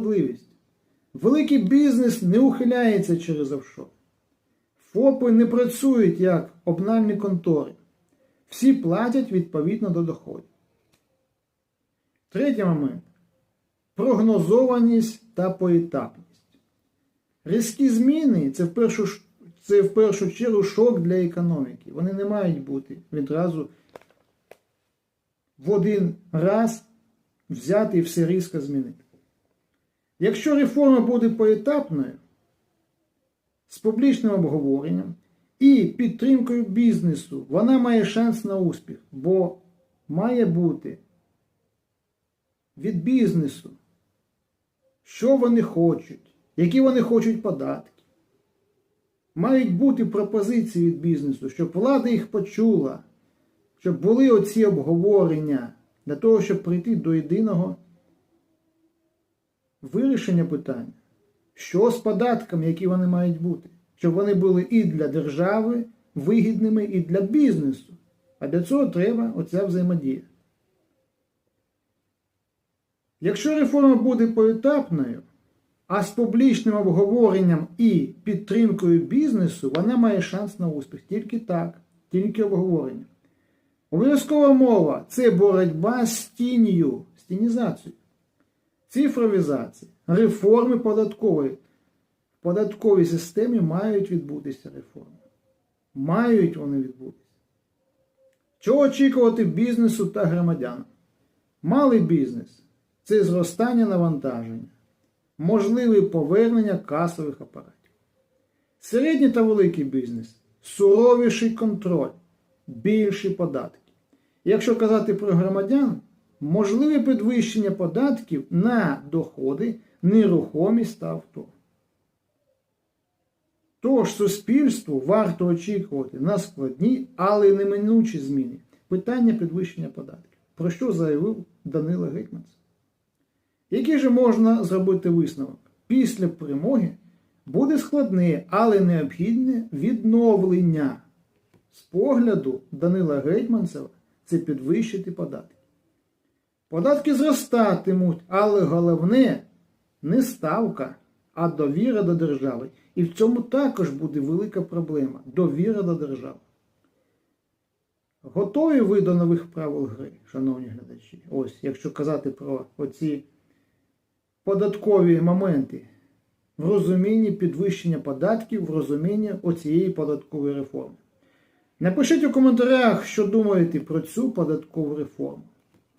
можливість. Великий бізнес не ухиляється через офшор. ФОПи не працюють як обнальні контори. Всі платять відповідно до доходів. Третій момент прогнозованість та поетапність. Різкі зміни це в першу, це в першу чергу шок для економіки. Вони не мають бути відразу в один раз взяти і все різко змінити. Якщо реформа буде поетапною, з публічним обговоренням і підтримкою бізнесу, вона має шанс на успіх, бо має бути від бізнесу, що вони хочуть, які вони хочуть податки. Мають бути пропозиції від бізнесу, щоб влада їх почула, щоб були оці обговорення для того, щоб прийти до єдиного вирішення питання. Що з податками, які вони мають бути? Щоб вони були і для держави вигідними, і для бізнесу. А для цього треба оця взаємодія. Якщо реформа буде поетапною, а з публічним обговоренням і підтримкою бізнесу, вона має шанс на успіх. Тільки так, тільки обговорення. Обов'язкова мова це боротьба з тінню, з тінізацією, цифровізація, реформи податкової. В податковій системі мають відбутися реформи. Мають вони відбутися. Чого очікувати бізнесу та громадянам? Малий бізнес це зростання навантаження, можливе повернення касових апаратів. Середній та великий бізнес суровіший контроль, більші податки. Якщо казати про громадян, можливе підвищення податків на доходи, нерухомість та авто. Тож суспільству варто очікувати на складні, але неминучі зміни. Питання підвищення податків. Про що заявив Данило Гетьманц? Який же можна зробити висновок? Після перемоги буде складне, але необхідне відновлення. З погляду Данила Гетьманцева це підвищити податки. Податки зростатимуть, але головне не ставка, а довіра до держави. І в цьому також буде велика проблема довіра до держави. Готові ви до нових правил гри, шановні глядачі? Ось, якщо казати про оці податкові моменти в розумінні підвищення податків, в розумінні оцієї податкової реформи. Напишіть у коментарях, що думаєте про цю податкову реформу.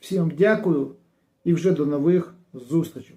Всім дякую і вже до нових зустрічей.